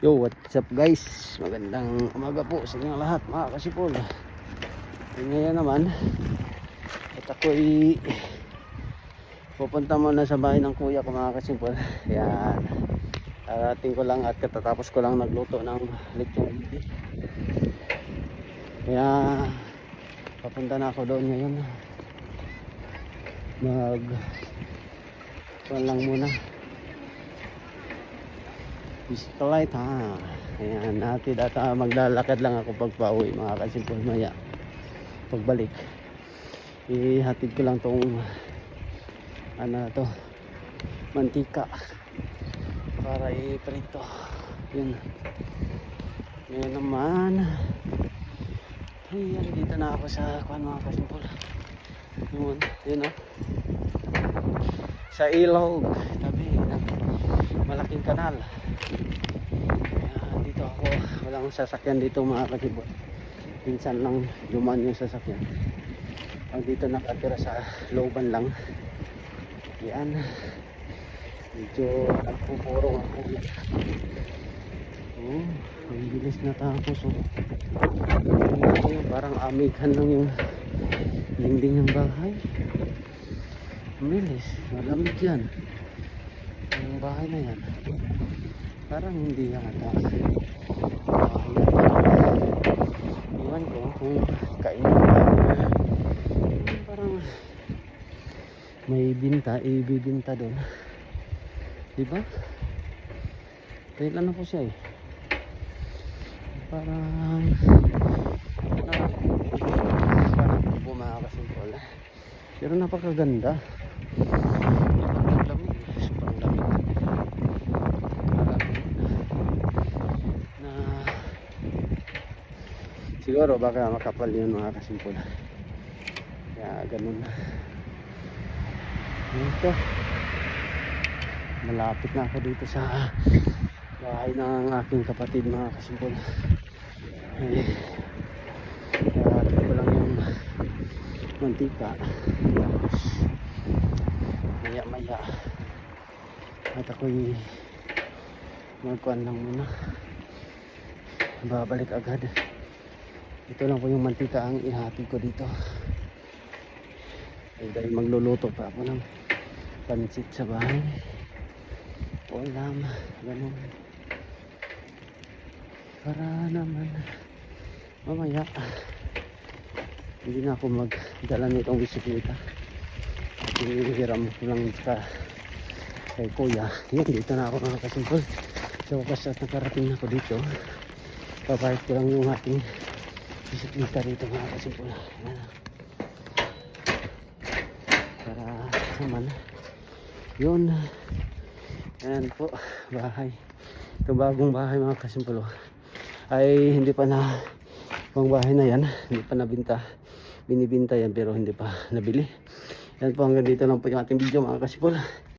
Yo, what's up guys? Magandang umaga po sa inyong lahat mga kasipol. Ngayon naman, at ako'y pupunta muna sa bahay ng kuya ko mga kasipol. Yan. Arating ko lang at katatapos ko lang nagluto ng lechong bibi. Kaya papunta na ako doon ngayon. Mag kuwan lang muna. Physical light ha. Ayan, natin at ah, maglalakad lang ako pag pauwi mga kasimpol maya. Pagbalik. Ihatid ko lang tong ano to mantika para iprito. Yun. Ngayon naman. Ayan, dito na ako sa kuan mga kasimpol. Yun, yun oh. Sa ilog, malaking kanal. Kaya dito ako, walang sasakyan dito mga kasibot. Pinsan lang dumaan yung sasakyan. Pag dito nakatira sa looban lang. Yan. Medyo nagpupurong ako. Oh, ang bilis na tapos. Oh. Ayun, parang amigan lang yung dingding ng bahay. Ang bilis. Malamig yan. Yung bahay na yan. Parang hindi yata. Ah, Iwan ko kung kainin. Parang may binta, ibibinta doon. Di ba? Kailan na po siya eh. Parang parang po mga kasimpol. Pero napakaganda. Ang lamig. Sobrang lamig. na siguro baka makapal yun mga kasimpol kaya ganun. Ito. Malapit na ako dito sa bahay ng aking kapatid mga kasimpol eh kaya ko lang yung mantika. Tapos maya maya. At ako'y magkuhan lang muna. Babalik agad ito lang po yung mantika ang ihatid ko dito. Eh, dahil magluluto pa ako ng pansit sa bahay. Ulam ganun. Para naman mamaya hindi na ako magdala nitong bisikleta. Hinihiram ko lang sa kay kuya. Yun dito na ako mga kasimpol. Sa wakas at nakarating na ako dito papayat ko lang yung ating bisikleta rito mga kasimpol Ayan. para naman. Yun. Ayan po. Bahay. Ito bagong bahay mga kasimpol ay hindi pa na pang bahay na yan. Hindi pa nabinta. Binibinta yan pero hindi pa nabili. Yan po hanggang dito lang po yung ating video mga kasimpol